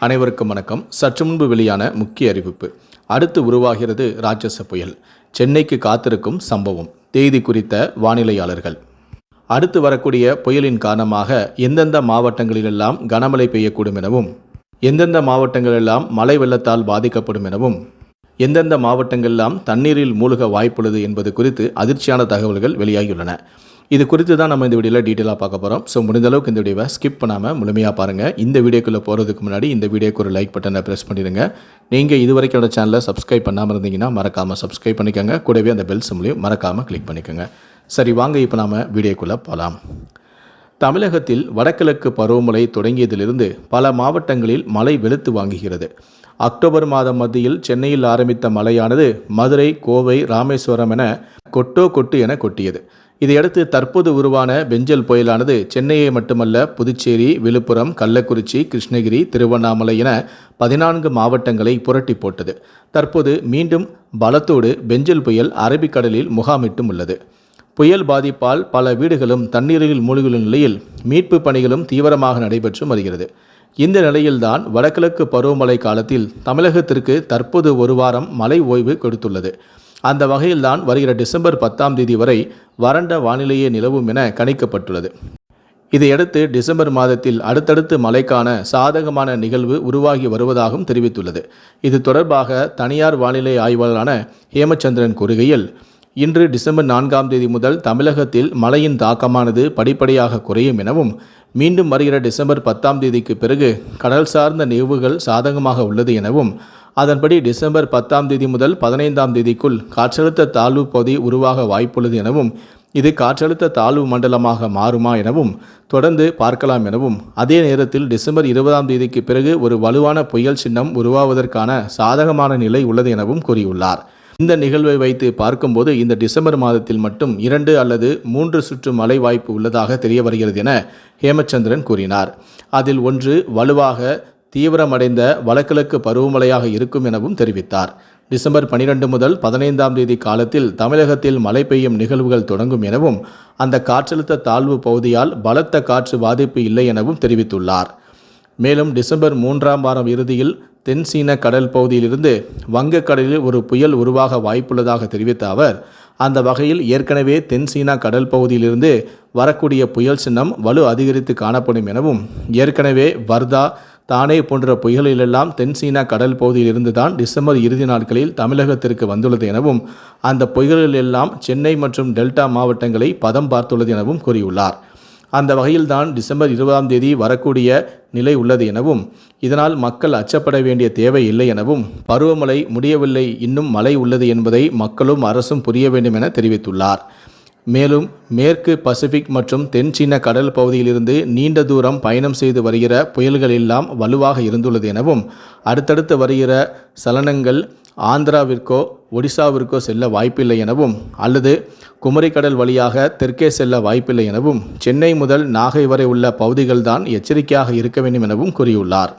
அனைவருக்கும் வணக்கம். சற்று முன்பு வெளியான முக்கிய அறிவிப்பு. அடுத்து உருவாகிறது ராட்சச புயல். சென்னைக்கு காத்திருக்கும் சம்பவம். தேதி குறித்த வானிலையாளர்கள். அடுத்து வரக்கூடிய புயலின் காரணமாக எந்தெந்த மாவட்டங்களிலெல்லாம் கனமழை பெய்யக்கூடும் எனவும் எந்தெந்த மாவட்டங்களெல்லாம் மழை வெள்ளத்தால் பாதிக்கப்படும் எனவும் எந்தெந்த மாவட்டங்களெல்லாம் தண்ணீரில் மூழ்க வாய்ப்புள்ளது என்பது குறித்து அதிர்ச்சியான தகவல்கள் வெளியாகியுள்ளன. இது குறித்து தான் நம்ம இந்த வீடியோவில் டீட்டெயிலாக பார்க்க போகிறோம் ஸோ முடிந்தளவுக்கு இந்த வீடியோவை ஸ்கிப் பண்ணாமல் முழுமையாக பாருங்கள் இந்த வீடியோக்குள்ளே போகிறதுக்கு முன்னாடி இந்த வீடியோக்கு ஒரு லைக் பட்டனை ப்ரெஸ் பண்ணிடுங்க. நீங்கள் இது வரைக்கும் என்னோட சேனலை சப்ஸ்கிரைப் பண்ணாமல் இருந்தீங்கன்னா மறக்காமல் சப்ஸ்கிரைப் பண்ணிக்கோங்க. கூடவே அந்த பெல் சிம்லையும் மறக்காமல் கிளிக் பண்ணிக்கோங்க. சரி வாங்க இப்போ நாம் வீடியோக்குள்ளே போகலாம் தமிழகத்தில் வடகிழக்கு பருவமழை தொடங்கியதிலிருந்து பல மாவட்டங்களில் மழை வெளுத்து வாங்குகிறது. அக்டோபர் மாதம் மத்தியில் சென்னையில் ஆரம்பித்த மழையானது மதுரை கோவை ராமேஸ்வரம் என கொட்டோ கொட்டு என கொட்டியது. இதையடுத்து தற்போது உருவான பெஞ்சல் புயலானது சென்னையை மட்டுமல்ல புதுச்சேரி விழுப்புரம் கள்ளக்குறிச்சி கிருஷ்ணகிரி திருவண்ணாமலை என பதினான்கு மாவட்டங்களை புரட்டி போட்டது. தற்போது மீண்டும் பலத்தோடு பெஞ்சல் புயல் அரபிக்கடலில் முகாமிட்டும் உள்ளது. புயல் பாதிப்பால் பல வீடுகளும் தண்ணீரில் மூழ்கும் நிலையில் மீட்பு பணிகளும் தீவிரமாக நடைபெற்று வருகிறது. இந்த நிலையில்தான் வடகிழக்கு பருவமழை காலத்தில் தமிழகத்திற்கு தற்போது ஒரு வாரம் மழை ஓய்வு கொடுத்துள்ளது. அந்த வகையில்தான் வருகிற டிசம்பர் பத்தாம் தேதி வரை வறண்ட வானிலையே நிலவும் என கணிக்கப்பட்டுள்ளது. இதையடுத்து டிசம்பர் மாதத்தில் அடுத்தடுத்து மழைக்கான சாதகமான நிகழ்வு உருவாகி வருவதாகவும் தெரிவித்துள்ளது. இது தொடர்பாக தனியார் வானிலை ஆய்வாளரான ஹேமச்சந்திரன் கூறுகையில் இன்று டிசம்பர் நான்காம் தேதி முதல் தமிழகத்தில் மழையின் தாக்கமானது படிப்படியாக குறையும் எனவும் மீண்டும் வருகிற டிசம்பர் பத்தாம் தேதிக்கு பிறகு கடல் சார்ந்த நிகழ்வுகள் சாதகமாக உள்ளது எனவும் அதன்படி டிசம்பர் பத்தாம் தேதி முதல் பதினைந்தாம் தேதிக்குள் காற்றழுத்த தாழ்வு பகுதி உருவாக வாய்ப்புள்ளது எனவும் இது காற்றழுத்த தாழ்வு மண்டலமாக மாறுமா எனவும் தொடர்ந்து பார்க்கலாம் எனவும் அதே நேரத்தில் டிசம்பர் இருபதாம் தேதிக்கு பிறகு ஒரு வலுவான புயல் சின்னம் உருவாவதற்கான சாதகமான நிலை உள்ளது எனவும் கூறியுள்ளார். இந்த நிகழ்வை வைத்து பார்க்கும்போது இந்த டிசம்பர் மாதத்தில் மட்டும் இரண்டு அல்லது மூன்று சுற்று மழை வாய்ப்பு உள்ளதாக தெரிய வருகிறது என ஹேமச்சந்திரன் கூறினார். அதில் ஒன்று வலுவாக தீவிரமடைந்த வடகிழக்கு பருவமழையாக இருக்கும் எனவும் தெரிவித்தார். டிசம்பர் பனிரெண்டு முதல் பதினைந்தாம் தேதி காலத்தில் தமிழகத்தில் மழை பெய்யும் நிகழ்வுகள் தொடங்கும் எனவும் அந்த காற்றழுத்த தாழ்வு பகுதியால் பலத்த காற்று பாதிப்பு இல்லை எனவும் தெரிவித்துள்ளார். மேலும் டிசம்பர் மூன்றாம் வாரம் இறுதியில் தென் சீன கடல் பகுதியிலிருந்து வங்கக்கடலில் ஒரு புயல் உருவாக வாய்ப்புள்ளதாக தெரிவித்த அவர் அந்த வகையில் ஏற்கனவே தென் சீனா கடல் பகுதியிலிருந்து வரக்கூடிய புயல் சின்னம் வலு அதிகரித்து காணப்படும் எனவும் ஏற்கனவே வர்தா தானே போன்ற புயல்களிலெல்லாம் தென் சீனா கடல் பகுதியிலிருந்து தான் டிசம்பர் இறுதி நாட்களில் தமிழகத்திற்கு வந்துள்ளது எனவும் அந்த புயல்கள் எல்லாம் சென்னை மற்றும் டெல்டா மாவட்டங்களை பதம் பார்த்துள்ளது எனவும் கூறியுள்ளார். அந்த வகையில்தான் டிசம்பர் இருபதாம் தேதி வரக்கூடிய நிலை உள்ளது எனவும் இதனால் மக்கள் அச்சப்பட வேண்டிய தேவை இல்லை எனவும் பருவமழை முடியவில்லை இன்னும் மழை உள்ளது என்பதை மக்களும் அரசும் புரிய வேண்டும் என தெரிவித்துள்ளார். மேலும் மேற்கு பசிபிக் மற்றும் தென் சீன கடல் பகுதியிலிருந்து நீண்ட தூரம் பயணம் செய்து வருகிற புயல்கள் எல்லாம் வலுவாக இருந்துள்ளது எனவும் அடுத்தடுத்து வருகிற சலனங்கள் ஆந்திராவிற்கோ ஒடிசாவிற்கோ செல்ல வாய்ப்பில்லை எனவும் அல்லது குமரிக்கடல் வழியாக தெற்கே செல்ல வாய்ப்பில்லை எனவும் சென்னை முதல் நாகை வரை உள்ள பகுதிகள்தான் எச்சரிக்கையாக இருக்க வேண்டும் எனவும் கூறியுள்ளார்.